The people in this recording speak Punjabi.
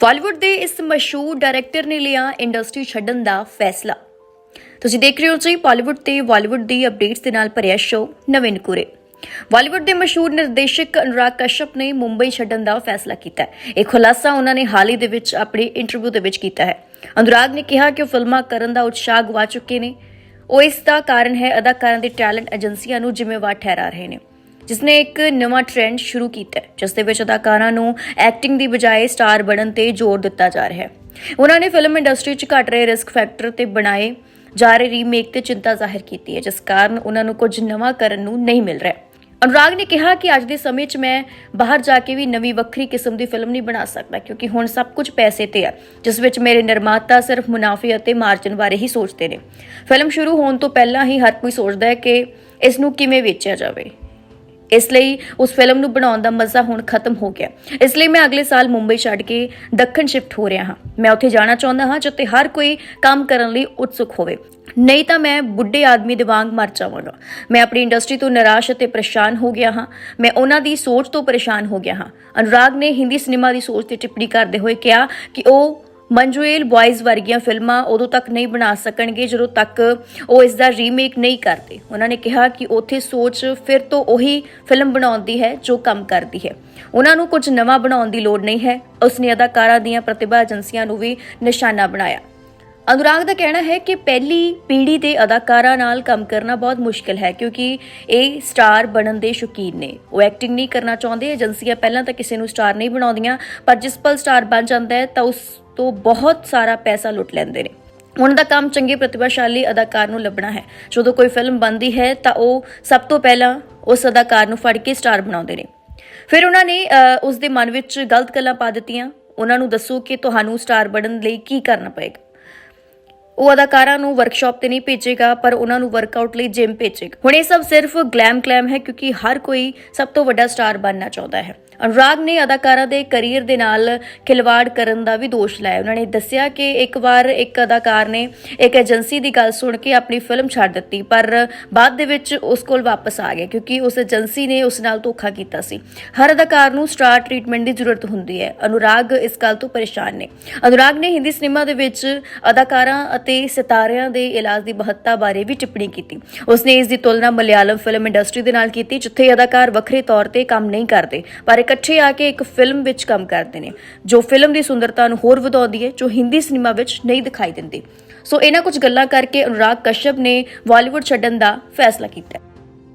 ਬਾਲੀਵੁੱਡ ਦੇ ਇਸ ਮਸ਼ਹੂਰ ਡਾਇਰੈਕਟਰ ਨੇ ਲਿਆ ਇੰਡਸਟਰੀ ਛੱਡਣ ਦਾ ਫੈਸਲਾ। ਤੁਸੀਂ ਦੇਖ ਰਹੇ ਹੋ ਜੀ ਬਾਲੀਵੁੱਡ ਤੇ ਬਾਲੀਵੁੱਡ ਦੀ ਅਪਡੇਟਸ ਦੇ ਨਾਲ ਭਰਿਆ ਸ਼ੋਅ ਨਵੇਂ ਕੁਰੇ ਬਾਲੀਵੁੱਡ ਦੇ ਮਸ਼ਹੂਰ ਨਿਰਦੇਸ਼ਕ ਅਨੁਰਾਗ ਕਸ਼ਯਪ ਨੇ ਮੁੰਬਈ ਛੱਡਣ ਦਾ ਫੈਸਲਾ ਕੀਤਾ ਹੈ। ਇਹ ਖੁਲਾਸਾ ਉਹਨਾਂ ਨੇ ਹਾਲ ਹੀ ਦੇ ਵਿੱਚ ਆਪਣੇ ਇੰਟਰਵਿਊ ਦੇ ਵਿੱਚ ਕੀਤਾ ਹੈ। ਅਨੁਰਾਗ ਨੇ ਕਿਹਾ ਕਿ ਉਹ ਫਿਲਮਾਂ ਕਰਨ ਦਾ ਉਤਸ਼ਾਹ ਗਵਾ ਚੁੱਕੇ ਨੇ। ਉਹ ਇਸ ਦਾ ਕਾਰਨ ਹੈ ਅਦਾਕਾਰਾਂ ਦੇ ਟੈਲੈਂਟ ਏਜੰਸੀਆਂ ਨੂੰ ਜ਼ਿੰਮੇਵਾਰ ਠਹਿਰਾ ਰਹੇ ਨੇ। ਜਿਸ ਨੇ ਇੱਕ ਨਵਾਂ ਟ੍ਰੈਂਡ ਸ਼ੁਰੂ ਕੀਤਾ ਹੈ, ਜਿਸ ਦੇ ਵਿੱਚ ਅਦਾਕਾਰਾਂ ਨੂੰ ਐਕਟਿੰਗ ਦੀ ਬਜਾਏ ਸਟਾਰ ਬਣਨ ਤੇ ਜ਼ੋਰ ਦਿੱਤਾ ਜਾ ਰਿਹਾ ਹੈ। ਉਹਨਾਂ ਨੇ ਫਿਲਮ ਇੰਡਸਟਰੀ 'ਚ ਘਟ ਰਹੇ ਰਿਸਕ ਫੈਕਟਰ ਤੇ ਬਣਾਏ ਜਾ ਰਹੇ ਰੀਮੇਕ ਤੇ ਚਿੰਤਾ ਜ਼ਾਹਿਰ ਕੀਤੀ ਹੈ, ਜਿਸ ਕਾਰਨ ਉਹਨਾਂ ਨੂੰ ਕੁਝ ਨਵਾਂ ਕਰਨ ਨੂੰ ਨਹੀਂ ਮਿਲ ਰਿਹਾ ਅਨੁਰਾਗ ਨੇ ਕਿਹਾ ਕਿ ਅੱਜ ਦੇ ਸਮੇਂ 'ਚ ਮੈਂ ਬਾਹਰ ਜਾ ਕੇ ਵੀ ਨਵੀਂ ਵੱਖਰੀ ਕਿਸਮ ਦੀ ਫਿਲਮ ਨਹੀਂ ਬਣਾ ਸਕਦਾ, ਕਿਉਂਕਿ ਹੁਣ ਸਭ ਕੁਝ ਪੈਸੇ ਤੇ ਹੈ, ਜਿਸ ਵਿੱਚ ਮੇਰੇ ਨਿਰਮਾਤਾ ਸਿਰਫ ਮੁਨਾਫੇ ਅਤੇ ਮਾਰਜਨ ਬਾਰੇ ਹੀ ਸੋਚਦੇ ਨੇ। ਫਿਲਮ ਸ਼ੁਰੂ ਹੋਣ ਤੋਂ ਪਹਿਲਾਂ ਹੀ ਹਰ ਕੋਈ ਸੋਚਦਾ ਹੈ ਕਿ ਇਸ ਨੂੰ ਕਿਵੇਂ ਵੇਚਿਆ ਜਾਵੇ। ਇਸ ਲਈ ਉਸ ਫਿਲਮ ਨੂੰ ਬਣਾਉਣ ਦਾ ਮਜ਼ਾ ਹੁਣ ਖਤਮ ਹੋ ਗਿਆ। ਇਸ ਲਈ ਮੈਂ ਅਗਲੇ ਸਾਲ ਮੁੰਬਈ ਛੱਡ ਕੇ ਦੱਖਣ ਸ਼ਿਫਟ ਹੋ ਰਿਹਾ ਹਾਂ। ਮੈਂ ਉੱਥੇ ਜਾਣਾ ਚਾਹੁੰਦਾ ਹਾਂ ਜਿੱਥੇ ਹਰ ਕੋਈ ਕੰਮ ਕਰਨ ਲਈ ਉਤਸੁਕ ਹੋਵੇ। ਨਹੀਂ ਤਾਂ ਮੈਂ ਬੁੱਢੇ ਆਦਮੀ ਦੇ ਵਾਂਗ ਮਰ ਜਾਵਾਂਗਾ। ਮੈਂ ਆਪਣੀ ਇੰਡਸਟਰੀ ਤੋਂ ਨਿਰਾਸ਼ ਅਤੇ ਪਰੇਸ਼ਾਨ ਹੋ ਗਿਆ ਹਾਂ। ਮੈਂ ਉਹਨਾਂ ਦੀ ਸੋਚ ਤੋਂ ਪਰੇਸ਼ਾਨ ਹੋ ਗਿਆ ਹਾਂ। ਅਨੁਰਾਗ ਨੇ ਹਿੰਦੀ ਸਿਨੇਮਾ ਦੀ ਸੋਚ ਤੇ ਟਿੱਪਣੀ ਕਰਦੇ ਹੋਏ ਕਿਹਾ ਕਿ ਉਹ ਮੰਜੂਏਲ ਬॉयਜ਼ ਵਰਗੀਆਂ ਫਿਲਮਾਂ ਉਦੋਂ ਤੱਕ ਨਹੀਂ ਬਣਾ ਸਕਣਗੇ ਜਦੋਂ ਤੱਕ ਉਹ ਇਸ ਦਾ ਰੀਮੇਕ ਨਹੀਂ ਕਰਦੇ। ਉਹਨਾਂ ਨੇ ਕਿਹਾ ਕਿ ਉੱਥੇ ਸੋਚ ਫਿਰ ਤੋਂ ਉਹੀ ਫਿਲਮ ਬਣਾਉਣ ਦੀ ਹੈ ਜੋ ਕੰਮ ਕਰਦੀ ਹੈ। ਉਹਨਾਂ ਨੂੰ ਕੁਝ ਨਵਾਂ ਬਣਾਉਣ ਦੀ ਲੋੜ ਨਹੀਂ ਹੈ। ਉਸਨੇ ਅਦਾਕਾਰਾਂ ਦੀਆਂ ਪ੍ਰਤਿਭਾ ਏਜੰਸੀਆਂ ਨੂੰ ਵੀ ਨਿਸ਼ਾਨਾ ਬਣਾਇਆ। ਅਨੁਰਾਗ ਦਾ ਕਹਿਣਾ ਹੈ ਕਿ ਪਹਿਲੀ ਪੀੜ੍ਹੀ ਦੇ ਅਦਾਕਾਰਾਂ ਨਾਲ ਕੰਮ ਕਰਨਾ ਬਹੁਤ ਮੁਸ਼ਕਲ ਹੈ ਕਿਉਂਕਿ ਇਹ ਸਟਾਰ ਬਣਨ ਦੇ ਸ਼ੌਕੀਨ ਨੇ। ਉਹ ਐਕਟਿੰਗ ਨਹੀਂ ਕਰਨਾ ਚਾਹੁੰਦੇ, ਏਜੰਸੀਆਂ ਪਹਿਲਾਂ ਤਾਂ ਕਿਸੇ ਨੂੰ ਸਟਾਰ ਨਹੀਂ ਬਣਾਉਂਦੀਆਂ, ਪਰ ਜਿਸ ਪਲ ਸਟਾਰ ਬਣ ਜਾਂਦਾ ਹੈ ਤਾਂ ਉਸ ਤੋਂ ਬਹੁਤ ਸਾਰਾ ਪੈਸਾ ਲੁੱਟ ਲੈਂਦੇ ਨੇ। ਉਹਨਾਂ ਦਾ ਕੰਮ ਚੰਗੇ ਪ੍ਰਤਿਭਾਸ਼ਾਲੀ ਅਦਾਕਾਰ ਨੂੰ ਲੱਭਣਾ ਹੈ। ਜਦੋਂ ਕੋਈ ਫਿਲਮ ਬਣਦੀ ਹੈ ਤਾਂ ਉਹ ਸਭ ਤੋਂ ਪਹਿਲਾਂ ਉਸ ਅਦਾਕਾਰ ਨੂੰ ਫੜ ਕੇ ਸਟਾਰ ਬਣਾਉਂਦੇ ਨੇ। ਫਿਰ ਉਹਨਾਂ ਨੇ ਅ, ਉਸ ਦੇ ਮਨ ਵਿੱਚ ਗਲਤ ਗੱਲਾਂ ਪਾ ਦਿੱਤੀਆਂ। ਉਹਨਾਂ ਨੂੰ ਦੱਸੋ ਕਿ ਤੁਹਾਨੂੰ ਸਟਾਰ ਬਣਨ ਲਈ ਕੀ ਕਰਨਾ ਪਏਗਾ। ਉਹ ਅਦਾਕਾਰਾਂ ਨੂੰ ਵਰਕਸ਼ਾਪ ਤੇ ਨਹੀਂ ਭੇਜੇਗਾ, ਪਰ ਉਹਨਾਂ ਨੂੰ ਵਰਕਆਊਟ ਲਈ ਜਿਮ ਭੇਜੇਗਾ। ਹੁਣ ਇਹ ਸਭ ਸਿਰਫ ਗਲੈਮ ਕਲੈਮ ਹੈ, ਕਿਉਂਕਿ ਹਰ ਕੋਈ ਸਭ ਤੋਂ ਵੱਡਾ ਸਟਾਰ ਬਣਨਾ ਚਾਹੁੰਦਾ ਹੈ। ਅਨੁਰਾਗ ਨੇ ਅਦਾਕਾਰਾਂ ਦੇ ਕੈਰੀਅਰ ਦੇ ਨਾਲ ਖਿਲਵਾੜ ਕਰਨ ਦਾ ਵੀ ਦੋਸ਼ ਲਾਇਆ। ਉਹਨਾਂ ਨੇ ਦੱਸਿਆ ਕਿ ਇੱਕ ਵਾਰ ਇੱਕ ਅਦਾਕਾਰ ਨੇ ਇੱਕ ਏਜੰਸੀ ਦੀ ਗੱਲ ਸੁਣ ਕੇ ਆਪਣੀ ਫਿਲਮ ਛੱਡ ਦਿੱਤੀ, ਪਰ ਬਾਅਦ ਦੇ ਵਿੱਚ ਉਸ ਕੋਲ ਵਾਪਸ ਆ ਗਿਆ, ਕਿਉਂਕਿ ਉਸ ਏਜੰਸੀ ਨੇ ਉਸ ਨਾਲ ਧੋਖਾ ਕੀਤਾ ਸੀ। ਹਰ ਅਦਾਕਾਰ ਨੂੰ ਸਟਾਰ ਟ੍ਰੀਟਮੈਂਟ ਦੀ ਜ਼ਰੂਰਤ ਹੁੰਦੀ ਹੈ। ਅਨੁਰਾਗ ਇਸ ਗੱਲ ਤੋਂ ਪਰੇਸ਼ਾਨ ਨੇ। ਅਨੁਰਾਗ ਨੇ ਹਿੰਦੀ ਸਿਨੇਮਾ ਦੇ ਵਿੱਚ ਅਦਾਕਾਰਾਂ ਅਤੇ ਸਿਤਾਰਿਆਂ ਦੇ ਇਲਾਜ ਦੀ ਮਹੱਤਤਾ ਬਾਰੇ ਵੀ ਟਿੱਪਣੀ ਕੀਤੀ। ਉਸਨੇ ਇਸ ਦੀ ਤੁਲਨਾ ਮਲਿਆਲਮ ਫਿਲਮ ਇੰਡਸਟਰੀ ਦੇ ਨਾਲ ਕੀਤੀ, ਜਿੱਥੇ ਅਦਾਕਾਰ ਵੱਖਰੇ ਤੌਰ ਤੇ ਕੰਮ ਨਹੀਂ ਕਰਦੇ, ਪਰ ਇਕੱਠੇ ਆ ਕੇ ਇੱਕ ਫਿਲਮ ਵਿੱਚ ਕੰਮ ਕਰਦੇ ਨੇ, ਜੋ ਫਿਲਮ ਦੀ ਸੁੰਦਰਤਾ ਨੂੰ ਹੋਰ ਵਧਾਉਂਦੀ ਹੈ, ਜੋ ਹਿੰਦੀ ਸਿਨੇਮਾ ਵਿੱਚ ਨਹੀਂ ਦਿਖਾਈ ਦਿੰਦੀ। ਸੋ ਇਹਨਾਂ ਕੁਝ ਗੱਲਾਂ ਕਰਕੇ ਅਨੁਰਾਗ ਕਸ਼ਯਪ ਨੇ ਬਾਲੀਵੁੱਡ ਛੱਡਣ ਦਾ ਫੈਸਲਾ ਕੀਤਾ।